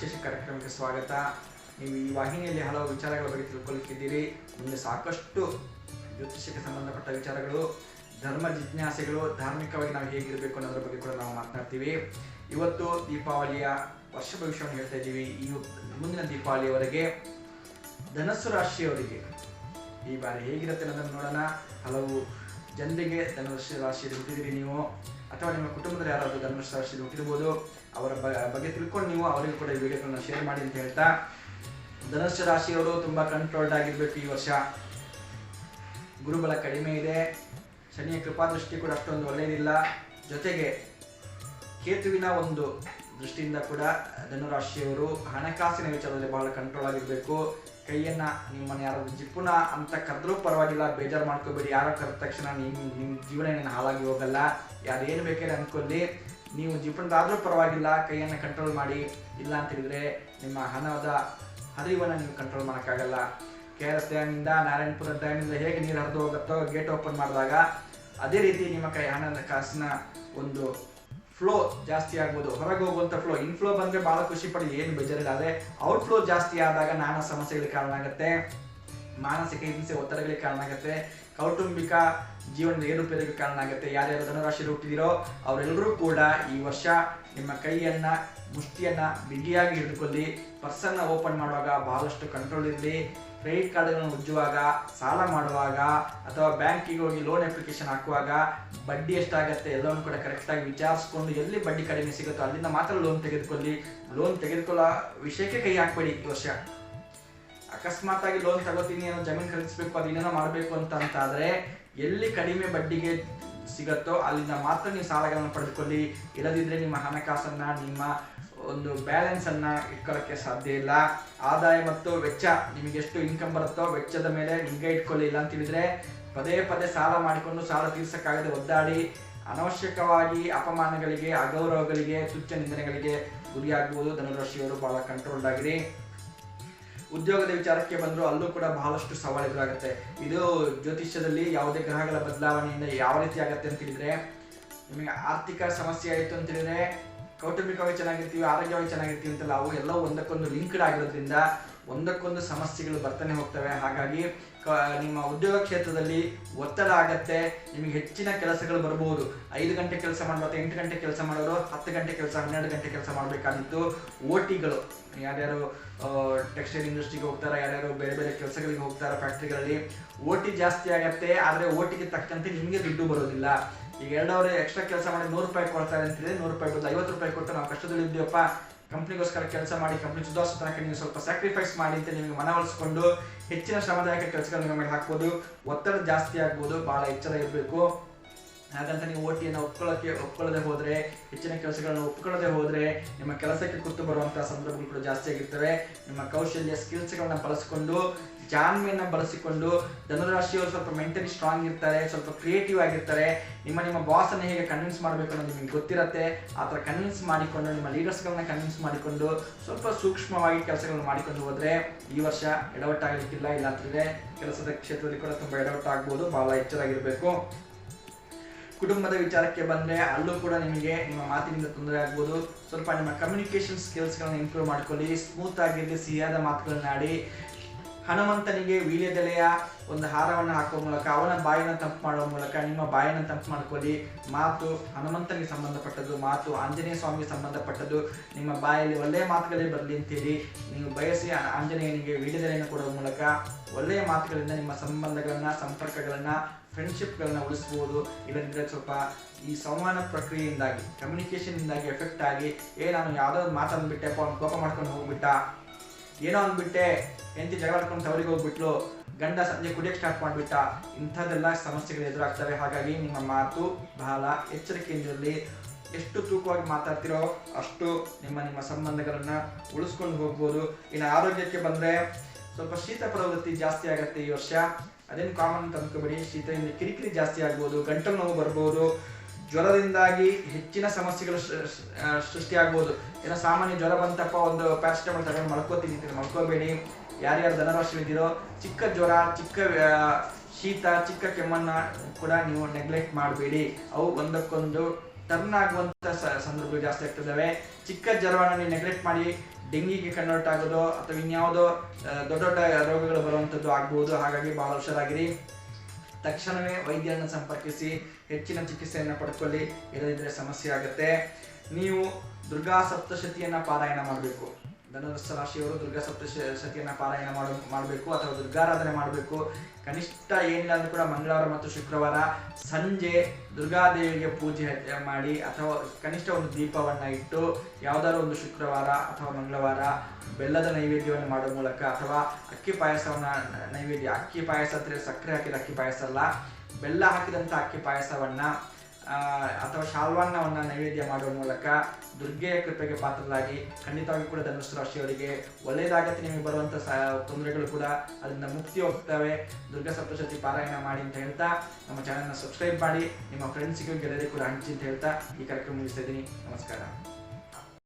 ವಿಶೇಷ ಕಾರ್ಯಕ್ರಮಕ್ಕೆ ಸ್ವಾಗತ. ನೀವು ಈ ವಾಹಿನಿಯಲ್ಲಿ ಹಲವು ವಿಚಾರಗಳ ಬಗ್ಗೆ ತಿಳ್ಕೊಳ್ಳಿಕ್ಕಿದ್ದೀರಿ ಮುಂದೆ ಸಾಕಷ್ಟು ಜ್ಯೋತಿಷ್ಯಕ್ಕೆ ಸಂಬಂಧಪಟ್ಟ ವಿಚಾರಗಳು, ಧರ್ಮ ಜಿಜ್ಞಾಸೆಗಳು, ಧಾರ್ಮಿಕವಾಗಿ ನಾವು ಹೇಗಿರಬೇಕು ಅನ್ನೋದ್ರ ಬಗ್ಗೆ ಕೂಡ ನಾವು ಮಾತನಾಡ್ತೀವಿ. ಇವತ್ತು ದೀಪಾವಳಿಯ ವರ್ಷ ಭವಿಷ್ಯವನ್ನು ಹೇಳ್ತಾ ಇದ್ದೀವಿ. ಈ ಮುಂದಿನ ದೀಪಾವಳಿಯವರೆಗೆ ಧನಸ್ಸು ರಾಶಿಯವರಿಗೆ ಈ ಬಾರಿ ಹೇಗಿರುತ್ತೆ ಅನ್ನೋದನ್ನು ನೋಡೋಣ. ಹಲವು ಜನರಿಗೆ ಧನುರಾಶಿ ರಾಶಿಯಲ್ಲಿ ಹುಟ್ಟಿದ್ದೀರಿ ನೀವು. ಅಥವಾ ನಿಮ್ಮ ಕುಟುಂಬದಲ್ಲಿ ಯಾರಾದರೂ ರಾಶಿಯಲ್ಲಿ ಹುಟ್ಟಿರ್ಬೋದು, ಅವರ ಬಗ್ಗೆ ತಿಳ್ಕೊಂಡು ನೀವು ಅವರಿಗೂ ಕೂಡ ಈ ವಿಡಿಯೋಗಳನ್ನ ಶೇರ್ ಮಾಡಿ ಅಂತ ಹೇಳ್ತಾ ಧನುಷ್ಯ ರಾಶಿಯವರು ತುಂಬಾ ಕಂಟ್ರೋಲ್ಡ್ ಆಗಿರ್ಬೇಕು ಈ ವರ್ಷ. ಗುರುಬಲ ಕಡಿಮೆ ಇದೆ. ಶನಿಯ ಕೃಪಾದೃಷ್ಟಿ ಕೂಡ ಅಷ್ಟೊಂದು ಒಳ್ಳೆಯದಿಲ್ಲ ಜೊತೆಗೆ ಕೇತುವಿನ ಒಂದು ದೃಷ್ಟಿಯಿಂದ ಕೂಡ ಧನುರಾಶಿಯವರು ಹಣಕಾಸಿನ ವಿಚಾರದಲ್ಲಿ ಬಹಳ ಕಂಟ್ರೋಲ್ ಆಗಿರ್ಬೇಕು. ಕೈಯನ್ನ ನಿಮ್ಮನ್ನ ಯಾರು ಜಿಪ್ಪುನ ಅಂತ ಕರೆದ್ರೂ ಪರವಾಗಿಲ್ಲ, ಬೇಜಾರು ಮಾಡ್ಕೋಬೇಡಿ. ಯಾರೋ ಕರೆದ ತಕ್ಷಣ ನಿಮ್ಮ ನಿಮ್ಮ ಜೀವನ ಹಾಳಾಗಿ ಹೋಗಲ್ಲ. ಯಾರು ಏನು ಬೇಕಾದ್ರೆ ಅನ್ಕೊಳ್ಳಿ. ನೀವು ಜಿಪ್ಪಣದಾದ್ರೂ ಪರವಾಗಿಲ್ಲ, ಕೈಯನ್ನ ಕಂಟ್ರೋಲ್ ಮಾಡಿ. ಇಲ್ಲ ಅಂತ ಹೇಳಿದ್ರೆ ನಿಮ್ಮ ಹಣದ ಹರಿವನ್ನು ನೀವು ಕಂಟ್ರೋಲ್ ಮಾಡೋಕ್ಕಾಗಲ್ಲ. ಕೆ ಆರ್ ಎಸ್ ಡ್ಯಾಮಿಂದ, ನಾರಾಯಣಪುರ ಡ್ಯಾಮಿಂದ ಹೇಗೆ ನೀರು ಹರಿದು ಹೋಗುತ್ತೋ ಗೇಟ್ ಓಪನ್ ಮಾಡಿದಾಗ, ಅದೇ ರೀತಿ ನಿಮ್ಮ ಕೈ ಹಣದ ಕಾಸಿನ ಒಂದು ಫ್ಲೋ ಜಾಸ್ತಿ ಆಗ್ಬೋದು. ಹೊರಗೆ ಹೋಗುವಂಥ ಫ್ಲೋ ಇನ್ಫ್ಲೋ ಬಂದರೆ ಭಾಳ ಖುಷಿ ಪಡಿ, ಏನು ಬೇಜಾರಿಲ್ಲ. ಆದರೆ ಔಟ್ ಫ್ಲೋ ಜಾಸ್ತಿ ಆದಾಗ ನಾನಾ ಸಮಸ್ಯೆಗಳಿಗೆ ಕಾರಣ ಆಗುತ್ತೆ. ಮಾನಸಿಕ ಹಿಂಸೆ, ಒತ್ತಡಗಳಿಗೆ ಕಾರಣ ಆಗುತ್ತೆ. ಕೌಟುಂಬಿಕ ಜೀವನದ ಏರುಪೇರಿಗೆ ಕಾರಣ ಆಗುತ್ತೆ. ಯಾರ್ಯಾರು ಧನುರಾಶಿಯಲ್ಲಿ ಹುಟ್ಟಿದಿರೋ ಅವರೆಲ್ಲರೂ ಕೂಡ ಈ ವರ್ಷ ನಿಮ್ಮ ಕೈಯನ್ನ, ಮುಷ್ಟಿಯನ್ನ ಬಿಗಿಯಾಗಿ ಹಿಡಿದುಕೊಳ್ಳಿ. ಪರ್ಸನ್ನ ಓಪನ್ ಮಾಡುವಾಗ ಬಹಳಷ್ಟು ಕಂಟ್ರೋಲ್ ಇರಲಿ. ಕ್ರೆಡಿಟ್ ಕಾರ್ಡ್ಗಳನ್ನು ಉಜ್ಜುವಾಗ, ಸಾಲ ಮಾಡುವಾಗ ಅಥವಾ ಬ್ಯಾಂಕಿಗೆ ಹೋಗಿ ಲೋನ್ ಅಪ್ಲಿಕೇಶನ್ ಹಾಕುವಾಗ ಬಡ್ಡಿ ಎಷ್ಟಾಗತ್ತೆ ಎಲ್ಲವನ್ನು ಕೂಡ ಕರೆಕ್ಟಾಗಿ ವಿಚಾರಿಸ್ಕೊಂಡು ಎಲ್ಲಿ ಬಡ್ಡಿ ಕಡಿಮೆ ಸಿಗುತ್ತೋ ಅಲ್ಲಿಂದ ಮಾತ್ರ ಲೋನ್ ತೆಗೆದುಕೊಳ್ಳಿ. ಲೋನ್ ತೆಗೆದುಕೊಳ್ಳೋ ವಿಷಯಕ್ಕೆ ಕೈ ಹಾಕಬೇಡಿ ಈ ವರ್ಷ. ಅಕಸ್ಮಾತ್ ಆಗಿ ಲೋನ್ ತಗೋತೀನಿ ಏನೋ ಜಮೀನು ಖರೀದಿಸಬೇಕು ಅದೇನೋ ಮಾಡಬೇಕು ಅಂತ ಅಂತಾದ್ರೆ ಎಲ್ಲಿ ಕಡಿಮೆ ಬಡ್ಡಿಗೆ ಸಿಗತ್ತೋ ಅಲ್ಲಿಂದ ಮಾತ್ರ ನೀವು ಸಾಲಗಳನ್ನು ಪಡೆದುಕೊಳ್ಳಿ. ಇಲ್ಲದಿದ್ದರೆ ನಿಮ್ಮ ಹಣಕಾಸನ್ನು, ನಿಮ್ಮ ಒಂದು ಬ್ಯಾಲೆನ್ಸ್ ಅನ್ನ ಇಟ್ಕೊಳ್ಳೋಕ್ಕೆ ಸಾಧ್ಯ ಇಲ್ಲ. ಆದಾಯ ಮತ್ತು ವೆಚ್ಚ, ನಿಮಗೆ ಎಷ್ಟು ಇನ್ಕಮ್ ಬರುತ್ತೋ ವೆಚ್ಚದ ಮೇಲೆ ನಿಮಗೆ ಇಟ್ಕೊಳ್ಳಿ ಇಲ್ಲ ಅಂತ ಹೇಳಿದ್ರೆ ಪದೇ ಪದೇ ಸಾಲ ಮಾಡಿಕೊಂಡು ಸಾಲ ತೀರ್ಸಕ್ಕಾಗದೆ ಒದ್ದಾಡಿ, ಅನವಶ್ಯಕವಾಗಿ ಅಪಮಾನಗಳಿಗೆ, ಅಗೌರವಗಳಿಗೆ, ತುಚ್ಛ ನಿಂದನೆಗಳಿಗೆ ಗುರಿಯಾಗುವುದು ಧನುರಾಶಿಯವರು ಬಹಳ ಕಂಟ್ರೋಲ್ಡ್ ಆಗಿರಿ. ಉದ್ಯೋಗದ ವಿಚಾರಕ್ಕೆ ಬಂದರೂ ಅಲ್ಲೂ ಕೂಡ ಬಹಳಷ್ಟು ಸವಾಲು ಎದುರಾಗುತ್ತೆ. ಇದು ಜ್ಯೋತಿಷ್ಯದಲ್ಲಿ ಯಾವುದೇ ಗ್ರಹಗಳ ಬದಲಾವಣೆಯಿಂದ ಯಾವ ರೀತಿ ಆಗುತ್ತೆ ಅಂತ ಹೇಳಿದ್ರೆ, ನಿಮಗೆ ಆರ್ಥಿಕ ಸಮಸ್ಯೆ ಆಯಿತು ಅಂತ ಹೇಳಿದ್ರೆ ಕೌಟುಂಬಿಕವಾಗಿ ಚೆನ್ನಾಗಿರ್ತೀವಿ, ಆರೋಗ್ಯವಾಗಿ ಚೆನ್ನಾಗಿರ್ತೀವಿ ಅಂತಲ್ಲ, ಅವು ಎಲ್ಲ ಒಂದಕ್ಕೊಂದು ಲಿಂಕ್ಡ್ ಆಗಿರೋದ್ರಿಂದ ಒಂದಕ್ಕೊಂದು ಸಮಸ್ಯೆಗಳು ಬರ್ತಾನೆ ಹೋಗ್ತವೆ. ಹಾಗಾಗಿ ನಿಮ್ಮ ಉದ್ಯೋಗ ಕ್ಷೇತ್ರದಲ್ಲಿ ಒತ್ತಡ ಆಗತ್ತೆ, ನಿಮಗೆ ಹೆಚ್ಚಿನ ಕೆಲಸಗಳು ಬರಬಹುದು ಐದು ಗಂಟೆ ಕೆಲಸ ಮಾಡುವ ಎಂಟು ಗಂಟೆ ಕೆಲಸ ಮಾಡೋರು, ಹತ್ತು ಗಂಟೆ ಕೆಲಸ, ಹನ್ನೆರಡು ಗಂಟೆ ಕೆಲಸ ಮಾಡಬೇಕಾಗಿತ್ತು ಓ ಟಿಗಳು ಯಾರ್ಯಾರು ಟೆಕ್ಸ್ಟೈಲ್ ಇಂಡಸ್ಟ್ರಿಗೆ ಹೋಗ್ತಾರ, ಯಾರ್ಯಾರು ಬೇರೆ ಬೇರೆ ಕೆಲಸಗಳಿಗೆ ಹೋಗ್ತಾರ ಫ್ಯಾಕ್ಟ್ರಿಗಳಲ್ಲಿ ಓ ಟಿ ಜಾಸ್ತಿ ಆಗತ್ತೆ, ಆದರೆ ಓ ಟಿಗೆ ತಕ್ಕಂತೆ ನಿಮಗೆ ದುಡ್ಡು ಬರೋದಿಲ್ಲ. ಈಗ ಎರಡು ಎಕ್ಸ್ಟ್ರಾ ಕೆಲಸ ಮಾಡಿ ನೂರು ರೂಪಾಯಿ ಕೊಡ್ತಾರೆ ಅಂತಿದ್ರೆ ನೂರು ರೂಪಾಯಿ ಬದಲು ಐವತ್ತು ರೂಪಾಯಿ ಕೊಟ್ಟು ನಾವು ಕಷ್ಟದಲ್ಲಿದ್ದೀವಪ್ಪ ಕಂಪ್ನಿಗೋಸ್ಕರ ಕೆಲಸ ಮಾಡಿ ಕಂಪ್ನಿ ಸುಧಾರಿಸೋ ತನಕ ನೀವು ಸ್ವಲ್ಪ ಸ್ಯಾಕ್ರಿಫೈಸ್ ಮಾಡಿ ಅಂತ ನಿಮಗೆ ಮನವೊಲಿಸಿಕೊಂಡು ಹೆಚ್ಚಿನ ಶ್ರಮದಾಯಕ ಕೆಲಸಗಳನ್ನ ನಿಮಗೆ ಹಾಕ್ಬೋದು. ಒತ್ತಡ ಜಾಸ್ತಿ ಆಗ್ಬೋದು ಬಹಳ ಎಚ್ಚರ ಇರಬೇಕು. ಹಾಗಂತ ನೀವು ಓಟಿಯನ್ನು ಒಪ್ಕೊಳ್ಳೋಕೆ ಒಪ್ಕೊಳ್ಳದೆ ಹೋದರೆ, ಹೆಚ್ಚಿನ ಕೆಲಸಗಳನ್ನು ಒಪ್ಕೊಳ್ಳದೆ ಹೋದರೆ, ನಿಮ್ಮ ಕೆಲಸಕ್ಕೆ ಕುತ್ತು ಬರುವಂಥ ಸಂದರ್ಭಗಳು ಕೂಡ ಜಾಸ್ತಿ ಆಗಿರ್ತವೆ. ನಿಮ್ಮ ಕೌಶಲ್ಯ ಸ್ಕಿಲ್ಸ್ಗಳನ್ನ ಬಳಸಿಕೊಂಡು ಜಾನ್ಮೆಯನ್ನು ಬಳಸಿಕೊಂಡು, ಧನುರಾಶಿಯವರು ಸ್ವಲ್ಪ ಮೆಂಟಲಿ ಸ್ಟ್ರಾಂಗ್ ಇರ್ತಾರೆ, ಸ್ವಲ್ಪ ಕ್ರಿಯೇಟಿವ್ ಆಗಿರ್ತಾರೆ. ನಿಮ್ಮ ನಿಮ್ಮ ಬಾಸನ್ನು ಹೇಗೆ ಕನ್ವಿನ್ಸ್ ಮಾಡಬೇಕು ಅನ್ನೋದು ನಿಮಗೆ ಗೊತ್ತಿರತ್ತೆ. ಆ ಥರ ಕನ್ವಿನ್ಸ್ ಮಾಡಿಕೊಂಡು, ನಿಮ್ಮ ಲೀಡರ್ಸ್ಗಳನ್ನ ಕನ್ವಿನ್ಸ್ ಮಾಡಿಕೊಂಡು, ಸ್ವಲ್ಪ ಸೂಕ್ಷ್ಮವಾಗಿ ಕೆಲಸಗಳನ್ನು ಮಾಡಿಕೊಂಡು ಹೋದರೆ ಈ ವರ್ಷ ಎಡವಟ್ಟಾಗಲಿಕ್ಕಿಲ್ಲ. ಇಲ್ಲ ಕೆಲಸದ ಕ್ಷೇತ್ರದಲ್ಲಿ ಕೂಡ ತುಂಬ ಎಡವಟ್ಟಾಗ್ಬೋದು. ಬಹಳ ಎಚ್ಚರಾಗಿರ್ಬೇಕು. ಕುಟುಂಬದ ವಿಚಾರಕ್ಕೆ ಬಂದರೆ ಅಲ್ಲೂ ಕೂಡ ನಿಮಗೆ ನಿಮ್ಮ ಮಾತಿನಿಂದ ತೊಂದರೆ ಆಗ್ಬೋದು. ಸ್ವಲ್ಪ ನಿಮ್ಮ ಕಮ್ಯುನಿಕೇಷನ್ ಸ್ಕಿಲ್ಸ್ಗಳನ್ನ ಇಂಪ್ರೂವ್ ಮಾಡ್ಕೊಳ್ಳಿ. ಸ್ಮೂತ್ ಆಗಿರಲಿ ಸಿಹಿಯಾದ ಮಾತುಗಳನ್ನಾಡಿ ಹನುಮಂತನಿಗೆ ವೀಳ್ಯದೆಲೆಯ ಒಂದು ಹಾರವನ್ನು ಹಾಕುವ ಮೂಲಕ, ಅವನ ಬಾಯಿನ ತಂಪು ಮಾಡುವ ಮೂಲಕ ನಿಮ್ಮ ಬಾಯಿನ ತಂಪು ಮಾಡ್ಕೊಳ್ಳಿ. ಮಾತು ಹನುಮಂತನಿಗೆ ಸಂಬಂಧಪಟ್ಟದ್ದು, ಮಾತು ಆಂಜನೇಯ ಸ್ವಾಮಿಗೆ ಸಂಬಂಧಪಟ್ಟದ್ದು. ನಿಮ್ಮ ಬಾಯಲ್ಲಿ ಒಳ್ಳೆಯ ಮಾತುಗಳೇ ಬರಲಿ ಅಂತೇಳಿ ನೀವು ಬಯಸಿ ಆಂಜನೇಯನಿಗೆ ವೀಳ್ಯದೆಲೆಯನ್ನು ಕೊಡುವ ಮೂಲಕ ಒಳ್ಳೆಯ ಮಾತುಗಳಿಂದ ನಿಮ್ಮ ಸಂಬಂಧಗಳನ್ನ, ಸಂಪರ್ಕಗಳನ್ನ ಫ್ರೆಂಡ್ಶಿಪ್ಗಳನ್ನ ಉಳಿಸ್ಬೋದು ಇಲ್ಲದಿದ್ದರೆ ಸ್ವಲ್ಪ ಈ ಸಂವಹನ ಪ್ರಕ್ರಿಯೆಯಿಂದಾಗಿ ಕಮ್ಯುನಿಕೇಶನ್ ಇಂದಾಗಿ ಎಫೆಕ್ಟ್ ಆಗಿ, ಏ, ನಾನು ಯಾವುದೋ ಒಂದು ಮಾತಂದ್ಬಿಟ್ಟೆಪ್ಪ ಅವ್ನು ಕೋಪ ಮಾಡ್ಕೊಂಡು ಹೋಗ್ಬಿಟ್ಟ, ಏನೋ ಅಂದ್ಬಿಟ್ಟೆ ಎಂತ ಜಗಳ ಮಾಡ್ಕೊಂಡು ತವರಿಗೆ ಹೋಗ್ಬಿಟ್ಲು, ಗಂಡ ಸಂಜೆ ಕುಡಿಯಕ್ಕೆ ಸ್ಟಾರ್ಟ್ ಮಾಡಿಬಿಟ್ಟ, ಇಂಥದ್ದೆಲ್ಲ ಸಮಸ್ಯೆಗಳು ಎದುರಾಗ್ತವೆ. ಹಾಗಾಗಿ ನಿಮ್ಮ ಮಾತು ಬಹಳ ಎಚ್ಚರಿಕೆಯಿಂದಿರಲಿ. ಎಷ್ಟು ತೂಕವಾಗಿ ಮಾತಾಡ್ತಿರೋ ಅಷ್ಟು ನಿಮ್ಮ ನಿಮ್ಮ ಸಂಬಂಧಗಳನ್ನ ಉಳಿಸ್ಕೊಂಡು ಹೋಗ್ಬೋದು. ಇನ್ನು ಆರೋಗ್ಯಕ್ಕೆ ಬಂದ್ರೆ ಸ್ವಲ್ಪ ಶೀತ ಪ್ರವೃತ್ತಿ ಜಾಸ್ತಿ ಆಗುತ್ತೆ ಈ ವರ್ಷ. ಅದೇನು ಕಾಮನ್ ಅಂತ ಅನ್ಕೋಬೇಡಿ. ಶೀತದಿಂದ ಕಿರಿಕಿರಿ ಜಾಸ್ತಿ ಆಗ್ಬೋದು, ಗಂಟಲು ನೋವು ಬರ್ಬೋದು, ಜ್ವರದಿಂದಾಗಿ ಹೆಚ್ಚಿನ ಸಮಸ್ಯೆಗಳು ಸೃಷ್ಟಿಯಾಗ್ಬೋದು. ಏನೋ ಸಾಮಾನ್ಯ ಜ್ವರ ಬಂತಪ್ಪ, ಒಂದು ಪ್ಯಾರಾಸಿಟಮಾಲ್ ತಗೊಂಡು ಮಲ್ಕೋತೀನಿ ಮಲ್ಕೋಬೇಡಿ. ಯಾರ್ಯಾರು ಇದ್ದೀರೋ ಚಿಕ್ಕ ಜ್ವರ, ಚಿಕ್ಕ ಶೀತ, ಚಿಕ್ಕ ಕೆಮ್ಮನ್ನ ಕೂಡ ನೀವು ನೆಗ್ಲೆಕ್ಟ್ ಮಾಡಬೇಡಿ. ಅವು ಒಂದಕ್ಕೊಂದು ಟರ್ನ್ ಆಗುವಂಥ ಸಂದರ್ಭಗಳು ಜಾಸ್ತಿ ಆಗ್ತಿದ್ದಾವೆ. ಚಿಕ್ಕ ಜ್ವರವನ್ನು ನೀವು ನೆಗ್ಲೆಕ್ಟ್ ಮಾಡಿ ಡೆಂಗಿಗೆ ಕನ್ವರ್ಟ್ ಆಗೋದು ಅಥವಾ ಇನ್ಯಾವುದೋ ದೊಡ್ಡ ದೊಡ್ಡ ರೋಗಗಳು ಬರುವಂಥದ್ದು ಆಗ್ಬೋದು. ಹಾಗಾಗಿ ಬಹಳ ಹುಷಾರಾಗಿರಿ. ತಕ್ಷಣವೇ ವೈದ್ಯರನ್ನು ಸಂಪರ್ಕಿಸಿ, ಹೆಚ್ಚಿನ ಚಿಕಿತ್ಸೆಯನ್ನು ಪಡ್ಕೊಳ್ಳಿ. ಇಲ್ಲದಿದ್ದರೆ ಸಮಸ್ಯೆ ಆಗುತ್ತೆ. ನೀವು ದುರ್ಗಾ ಸಪ್ತಶತಿಯನ್ನು ಪಾರಾಯಣ ಮಾಡಬೇಕು. ಧನುರ್ಸ ರಾಶಿಯವರು ದುರ್ಗಾ ಸಪ್ತಶತಿಯನ್ನ ಪಾರಾಯಣ ಮಾಡ, ಮಾಡಬೇಕು ಅಥವಾ ದುರ್ಗಾರಾಧನೆ ಮಾಡಬೇಕು. ಕನಿಷ್ಠ ಏನಿಲ್ಲ ಅಂದ್ರೂ ಕೂಡ ಮಂಗಳವಾರ ಮತ್ತು ಶುಕ್ರವಾರ ಸಂಜೆ ದುರ್ಗಾದೇವಿಗೆ ಪೂಜೆ ಮಾಡಿ ಅಥವಾ ಕನಿಷ್ಠ ಒಂದು ದೀಪವನ್ನ ಇಟ್ಟು ಯಾವ್ದಾದ್ರು ಒಂದು ಶುಕ್ರವಾರ ಅಥವಾ ಮಂಗಳವಾರ ಬೆಲ್ಲದ ನೈವೇದ್ಯವನ್ನು ಮಾಡುವ ಮೂಲಕ ಅಥವಾ ಅಕ್ಕಿ ಪಾಯಸವನ್ನ, ನೈವೇದ್ಯ, ಅಕ್ಕಿ ಪಾಯಸ ಅಂದ್ರೆ ಸಕ್ಕರೆ ಹಾಕಿದ ಅಕ್ಕಿ ಪಾಯಸ ಅಲ್ಲ, ಬೆಲ್ಲ ಹಾಕಿದಂಥ ಅಕ್ಕಿ ಪಾಯಸವನ್ನ ಅಥವಾ ಶಾಲ್ವಾನ್ನವನ್ನು ನೈವೇದ್ಯ ಮಾಡುವ ಮೂಲಕ ದುರ್ಗೆಯ ಕೃಪೆಗೆ ಪಾತ್ರರಾಗಿ ಖಂಡಿತವಾಗಿ ಕೂಡ ಧನುಷ್ ರಾಶಿಯವರಿಗೆ ಒಳ್ಳೆಯದಾಗತ್ತೆ ನಿಮಗೆ ಬರುವಂಥ ಸ, ತೊಂದರೆಗಳು ಕೂಡ ಅದರಿಂದ ಮುಕ್ತಿ ಹೋಗ್ತವೆ. ದುರ್ಗಾ ಸಪ್ತಶತಿ ಪಾರಾಯಣ ಮಾಡಿ ಅಂತ ಹೇಳ್ತಾ, ನಮ್ಮ ಚಾನಲ್ನ ಸಬ್ಸ್ಕ್ರೈಬ್ ಮಾಡಿ, ನಿಮ್ಮ ಫ್ರೆಂಡ್ಸಿಗೂ ಗೆಳೆಯರಿಗೆ ಕೂಡ ಹಂಚಿ ಅಂತ ಹೇಳ್ತಾ ಈ ಕಾರ್ಯಕ್ರಮ ಮುಗಿಸ್ತಾ ಇದ್ದೀನಿ. ನಮಸ್ಕಾರ.